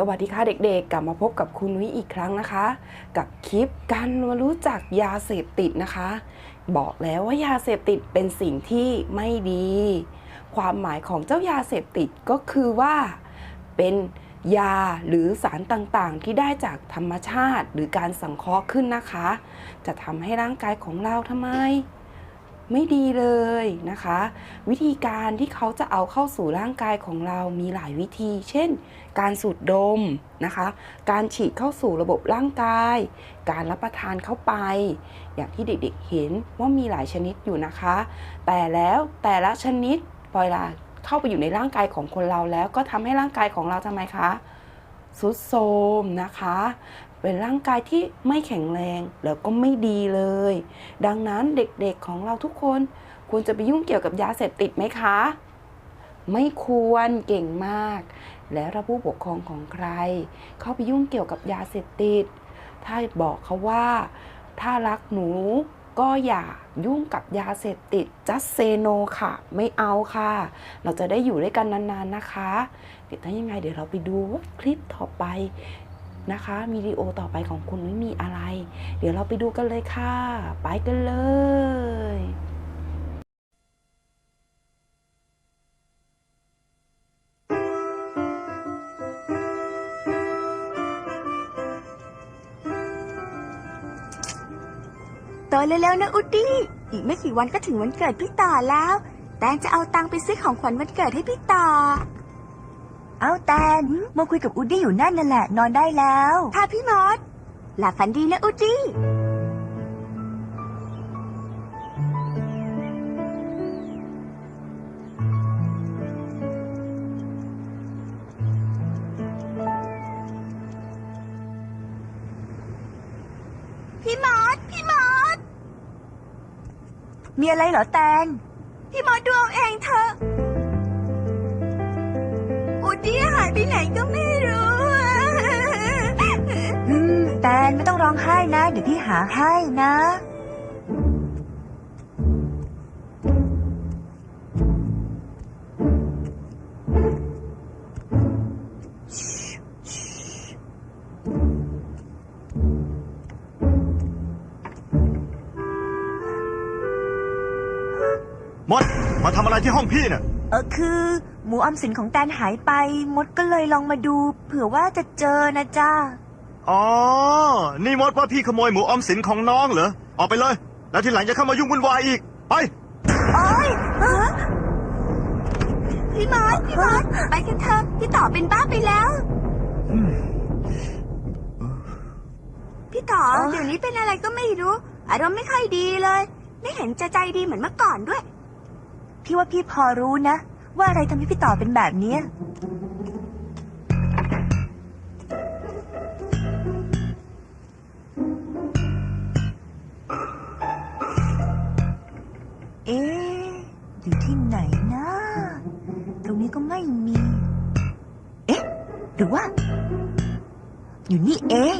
สวัสดีค่ะเด็กๆ กลับมาพบกับคุณนุ้ยอีกครั้งนะคะ กับคลิปการมารู้จักยาเสพติดนะคะ บอกแล้วว่ายาเสพติดเป็นสิ่งที่ไม่ดี ความหมายของเจ้ายาเสพติดก็คือว่า เป็นยาหรือสารต่างๆ ที่ได้จากธรรมชาติหรือการสังเคราะห์ขึ้นนะคะ จะทำให้ร่างกายของเราทำไม ไม่ดีเลยนะคะ วิธีการที่เขาจะเอาเข้าสู่ร่างกายของเรามีหลายวิธี เช่น การสูดดมนะคะ การฉีดเข้าสู่ระบบร่างกาย การรับประทานเข้าไป อย่างที่เด็กๆเห็นว่ามีหลายชนิดอยู่นะคะ แต่แล้วแต่ละชนิดพอเวลาเข้าไปอยู่ในร่างกายของคนเราแล้วก็ทำให้ร่างกายของเราทำไมคะสุดโทมนะคะ เป็นร่างกายที่ไม่แข็งแรงแล้วก็ไม่ดีเลย ดังนั้นเด็กๆของเราทุกคนควรจะไปยุ่งเกี่ยวกับยาเสพติดไหมคะ ไม่ควรเก่งมาก และระผู้ปกครองของใคร เข้าไปยุ่งเกี่ยวกับยาเสพติด ถ้าบอกเขาว่า ถ้ารักหนูก็อย่ายุ่งกับยาเสพติด just say no ค่ะ ไม่เอาค่ะ เราจะได้อยู่ด้วยกันนานๆนะคะ เดี๋ยวถ้ายังไงเดี๋ยวเราไปดูว่าคลิปต่อไป นะคะวิดีโอต่อไปของคุณไม่มีอะไร เดี๋ยวเราไปดูกันเลยค่ะ ไปกันเลยโตเร็วๆนะอุดดี้ อีกไม่กี่วันก็ถึงวันเกิดพี่ต่อแล้ว แตนจะเอาตังค์ไปซื้อของขวัญวันเกิดให้พี่ต่อ เอาแตนมาคุยกับอูดดี้อยู่นั่นนั่นแหละ นอนได้แล้ว ค่ะพี่มดหลับฝันดีนะอุดดี้ พี่มดพี่มดมีอะไรเหรอแตน พี่มดดูเอาเองเถอะ องร้องไห้นะเดี๋ยวพี่หาให้นะ มด มาทำอะไรที่ห้องพี่เนี่ยเออคือ หมูออมสินของแตนหายไป มดก็เลยลองมาดู เผื่อว่าจะเจอนะจ้า อ๋อ นี่มดว่าพี่ขโมยหมูออมสินของน้องเหรอ ออกไปเลย แล้วทีหลังอย่าเข้ามายุ่งวุ่นวายอีก ไปพี่มดพี่มดไปกันเถอะพี่ต่อเป็นบ้าไปแล้ว พี่ต่อเอ้ยเดี๋ยวนี้เป็นอะไรก็ไม่รู้ อารมณ์ไม่ค่อยดีเลย ไม่เห็นจะใจดีเหมือนเมื่อก่อนด้วย พี่ว่าพี่พอรู้นะ ว่าอะไรทำให้พี่ต่อเป็นแบบเนี้ย หรือว่า อยู่นี่เอง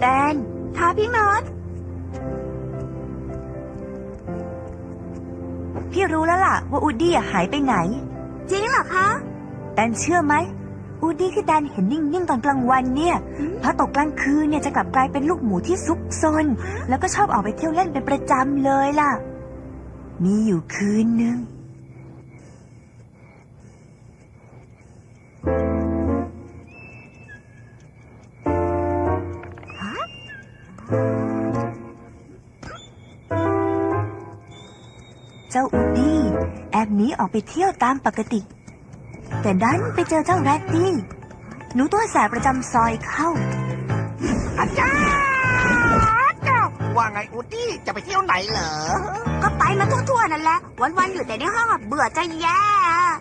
แตนค่ะพี่มดพี่รู้แล้วล่ะ ว่าอูดดี้อะหายไปไหน จริงเหรอคะแตนเชื่อไหมอูดดี้ที่แตนเห็นนิ่งๆตอนกลางวันเนี่ยอืมพอตกกลางคืนเนี่ยจะกลับกลายเป็นลูกหมูที่ซุกซน แล้วก็ชอบออกไปเที่ยวเล่นเป็นประจำเลยล่ะ มีอยู่คืนหนึ่ง เจ้าอูดดี้แอบหนีออกไปเที่ยวตามปกติ แต่ดันไปเจอเจ้าแรดดี้หนูตัวแสบประจำซอยเข้า อาจารย์ว่าไงอุดี้จะไปเที่ยวไหนเหรอ ก็ไปมาทั่วๆนั่นแหละ วันๆอยู่แต่ในห้องอะเบื่อจะแย่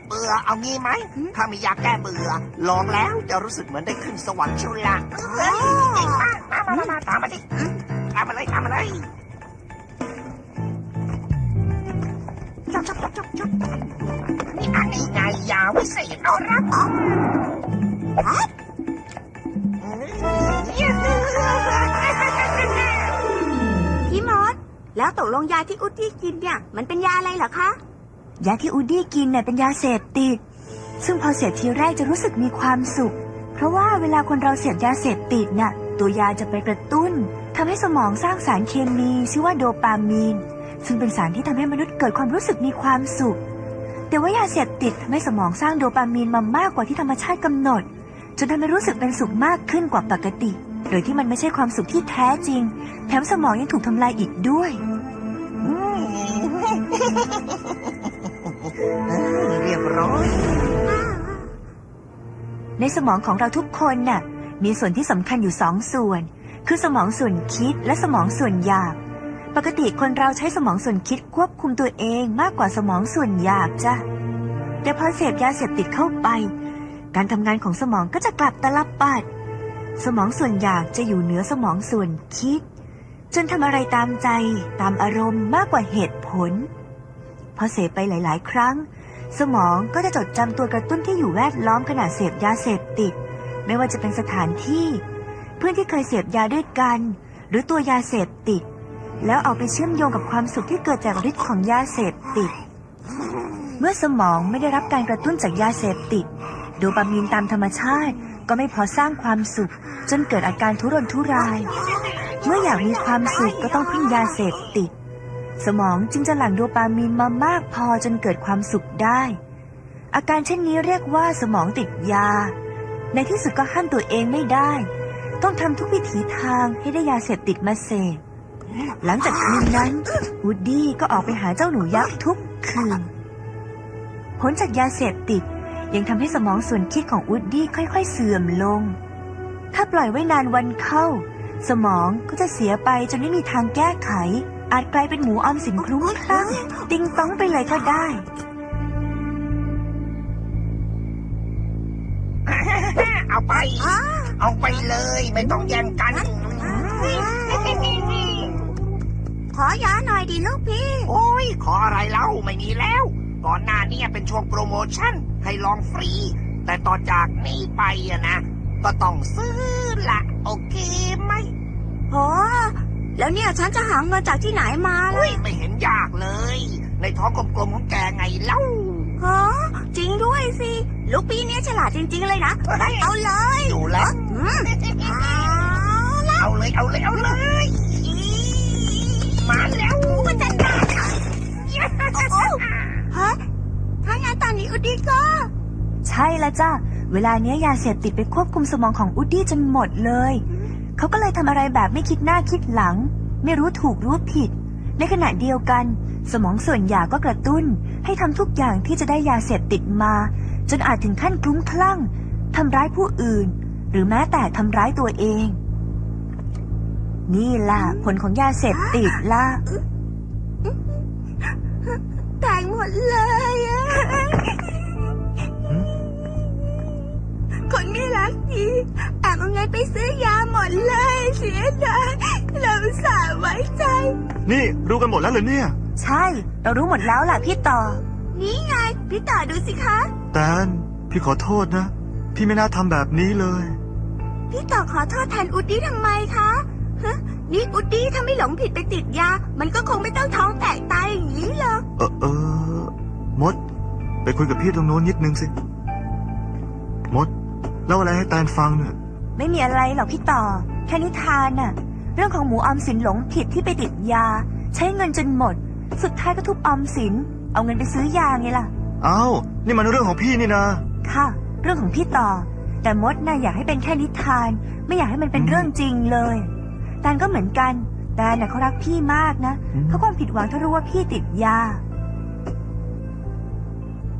เบื่อเอางี้ไหม ถ้ามียาแก้เบื่อ ลองแล้วจะรู้สึกเหมือนได้ขึ้นสวรรค์ชุละเฮ้ยเก่งมากมามามามาตามมาดิตามมาเลยตามมาเลย จับจับจับจับจับนี่อันนี้ไงยาวิเศษเอารับอ๋ออืมพี่มดแล้วตกลงยาที่อุดดี้กินเนี่ย มันเป็นยาอะไรเหรอคะ ยาที่อูดดี้กินเนี่ยเป็นยาเสพติด ซึ่งพอเสพทีแรกจะรู้สึกมีความสุข เพราะว่าเวลาคนเราเสพยาเสพติดน่ะ ตัวยาจะไปกระตุ้นทำให้สมองสร้างสารเคมีชื่อว่าโดปามีน ซึ่งเป็นสารที่ทำให้มนุษย์เกิดความรู้สึกมีความสุข แต่ว่ายาเสพติดทำให้สมองสร้างโดปามีนมามากกว่าที่ธรรมชาติกำหนด จนทำให้รู้สึกเป็นสุขมากขึ้นกว่าปกติ โดยที่มันไม่ใช่ความสุขที่แท้จริง แถมสมองยังถูกทำลายอีกด้วยอืมเออเรียบร้อย ในสมองของเราทุกคนน่ะ มีส่วนที่สำคัญอยู่สองส่วน คือสมองส่วนคิดและสมองส่วนหยาบ ปกติคนเราใช้สมองส่วนคิดควบคุมตัวเองมากกว่าสมองส่วนหยาบจ้ะ แต่พอเสพยาเสพติดเข้าไป การทำงานของสมองก็จะกลับตลับปัด สมองส่วนหยาบจะอยู่เหนือสมองส่วนคิด จนทำอะไรตามใจตามอารมณ์มากกว่าเหตุผล พอเสพไปหลาย ๆ ครั้ง สมองก็จะจดจำตัวกระตุ้นที่อยู่แวดล้อมขณะเสพยาเสพติด ไม่ว่าจะเป็นสถานที่ เพื่อนที่เคยเสพยาด้วยกัน หรือตัวยาเสพติด แล้วเอาไปเชื่อมโยงกับความสุขที่เกิดจากฤทธิ์ของยาเสพติด เมื่อสมองไม่ได้รับการกระตุ้นจากยาเสพติด โดปามีนตามธรรมชาติก็ไม่พอสร้างความสุข จนเกิดอาการทุรนทุราย เมื่ออยากมีความสุขก็ต้องพึ่งยาเสพติด สมองจึงจะหลั่งโดปามีนมามากพอจนเกิดความสุขได้ อาการเช่นนี้เรียกว่าสมองติดยา ในที่สุดก็ห้ามตัวเองไม่ได้ ต้องทำทุกวิถีทางให้ได้ยาเสพติดมาเสพ หลังจากคืนนั้นวูดดี้ก็ออกไปหาเจ้าหนูยักษ์ทุกคืน ผลจากยาเสพติดยังทำให้สมองส่วนคิดของวูดดี้ค่อย ๆ เสื่อมลง ถ้าปล่อยไว้นานวันเข้า สมองก็จะเสียไปจนไม่มีทางแก้ไข อาจกลายเป็นหมูออมสินคลุ้มคลั่งติงต้องไปเลยก็ได้เอาไป เอาไปเลย ไม่ต้องแย่งกัน ขอยาหน่อยดิลูกพี่ โอ้ย ขออะไรเล่าไม่มีแล้ว ก่อนหน้านี้เป็นช่วงโปรโมชั่น ให้ลองฟรี แต่ต่อจากนี้ไปอะนะ ก็ต้องซื้อละโอเคไหมโหแล้วเนี่ยฉันจะหาเงินจากที่ไหนมาล่ะอุ้ยไม่เห็นยากเลย ในท้องกลมๆของแกไงเล่าฮะจริงด้วยสิ ลูกพี่เนี่ยฉลาดจริง ๆ เลยนะ เอาเลย อยู่แล้วอืมเอาละเอาเลยเอาเลยเอาเลย มาแล้วมันจะได้โอ้ฮะถ้างั้นตอนนี้อุดดี้ก็ ใช่แล้วจ้ะเวลาเนี้ยยาเสพติดไปควบคุมสมองของอุดดี้จนหมดเลย เขาก็เลยทำอะไรแบบไม่คิดหน้าคิดหลัง ไม่รู้ถูกรู้ผิด ในขณะเดียวกัน สมองส่วนหยาก็กระตุ้น ให้ทำทุกอย่างที่จะได้ยาเสพติดมา จนอาจถึงขั้นคลุ้มคลั่งทำร้ายผู้อื่น หรือแม้แต่ทำร้ายตัวเอง นี่ล่ะ ผลของยาเสพติดล่ะแตกหมดเลยอะคนไม่รักดีแอบเอาเงินไปซื้อยาหมดเลย เสียดายเราอุตสาห์ไว้ใจ นี่รู้กันหมดแล้วเหรอเนี่ย ใช่ เรารู้หมดแล้วล่ะพี่ต่อ นี่ไง พี่ต่อดูสิคะ แตนพี่ขอโทษนะ พี่ไม่น่าทำแบบนี้เลย พี่ต่อขอโทษแทนอุดดี้ทำไมคะ ฮะ นี่อุดดี้ถ้าไม่หลงผิดไปติดยา มันก็คงไม่ต้องท้องแตกตายอย่างนี้หรอกเออเออมด ไปคุยกับพี่ตรงโน้นนิดนึงสิ มดเล่าอะไรให้แตนฟังเนี่ยไม่มีอะไรหรอกพี่ต่อ แค่นิทานน่ะ เรื่องของหมูออมสินหลงผิดที่ไปติดยา ใช้เงินจนหมด สุดท้ายก็ทุบออมสิน เอาเงินไปซื้อยาไงล่ะเอ้านี่มันเรื่องของพี่นี่นะ ค่ะ เรื่องของพี่ต่อ แต่มดน่ะอยากให้เป็นแค่นิทาน ไม่อยากให้มันเป็นเรื่องจริงเลย แตนก็เหมือนกัน แตนน่ะเขารักพี่มากนะ อืม เขาคงผิดหวังถ้ารู้ว่าพี่ติดยา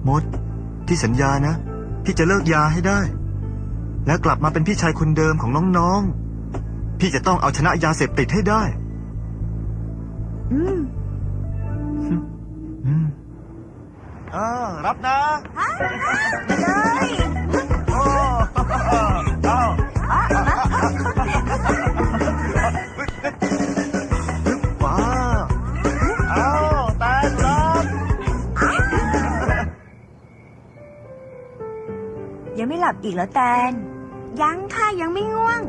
มด พี่สัญญานะ พี่จะเลิกยาให้ได้ และกลับมาเป็นพี่ชายคนเดิมของน้องๆ พี่จะต้องเอาชนะยาเสพติดให้ได้ อืม อืมอ่ารับนะเล ลับอีกเหรอแตน ยังค่ะยังไม่ง่วง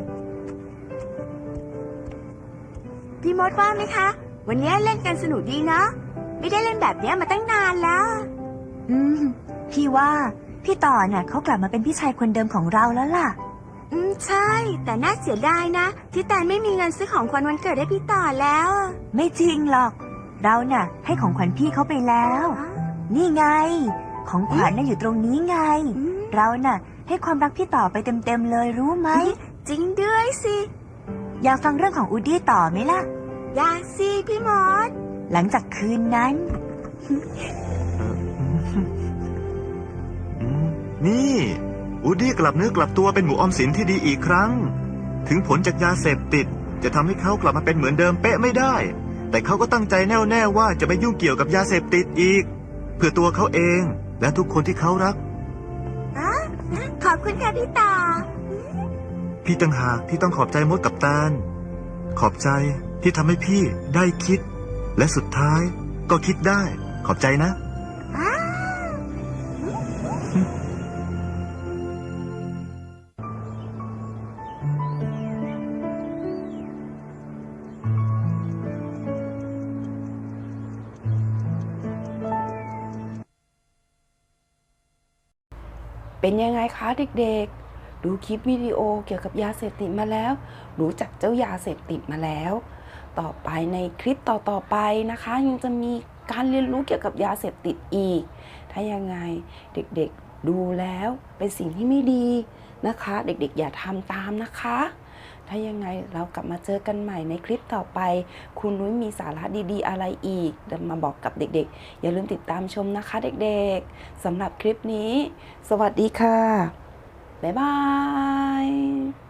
พี่มดว่าไหมคะ วันนี้เล่นกันสนุกดีเนาะไม่ได้เล่นแบบเนี้ยมาตั้งนานแล้ว อืม พี่ว่าพี่ต่อน่ะเขากลับมาเป็นพี่ชายคนเดิมของเราแล้วล่ะ อืมใช่ แต่น่าเสียดายนะ ที่แตนไม่มีเงินซื้อของขวัญวันเกิดให้พี่ต่อแล้ว ไม่จริงหรอก เราน่ะ ให้ของขวัญพี่เขาไปแล้วอ๋อนี่ไง ของขวัญน่ะอยู่ตรงนี้ไงอืมเราน่ะ ให้ความรักพี่ต่อไปเต็มๆเลยรู้ไหม จริงด้วยสิ อยากฟังเรื่องของอูดี้ต่อไหมล่ะ อยากสิพี่มดหลังจากคืนนั้นอืมนี่ อูดี้กลับเนื้อกลับตัวเป็นหมูออมสินที่ดีอีกครั้ง ถึงผลจากยาเสพติด จะทำให้เขากลับมาเป็นเหมือนเดิมเป๊ะไม่ได้ แต่เขาก็ตั้งใจแน่วแน่ว่าจะไม่ยุ่งเกี่ยวกับยาเสพติดอีก เพื่อตัวเขาเองและทุกคนที่เขารักข อบคุณค่ะพี่ตา พี่ต่างหากที่ต้องขอบใจมดกับตาล ขอบใจที่ทำให้พี่ได้คิด และสุดท้ายก็คิดได้ ขอบใจนะ เป็นยังไงคะเด็กๆ ดูคลิปวิดีโอเกี่ยวกับยาเสพติดมาแล้ว รู้จักเจ้ายาเสพติดมาแล้ว ต่อไปในคลิปต่อๆไปนะคะ ยังจะมีการเรียนรู้เกี่ยวกับยาเสพติดอีก ถ้ายังไงเด็กๆดูแล้วเป็นสิ่งที่ไม่ดีนะคะ เด็กๆอย่าทำตามนะคะ ถ้ายังไงเรากลับมาเจอกันใหม่ในคลิปต่อไป คุณนุ้ยมีสาระดีๆ อะไรอีกเดี๋ยวมาบอกกับเด็กๆ อย่าลืมติดตามชมนะคะเด็กๆสำหรับคลิปนี้ สวัสดีค่ะ บ๊ายบาย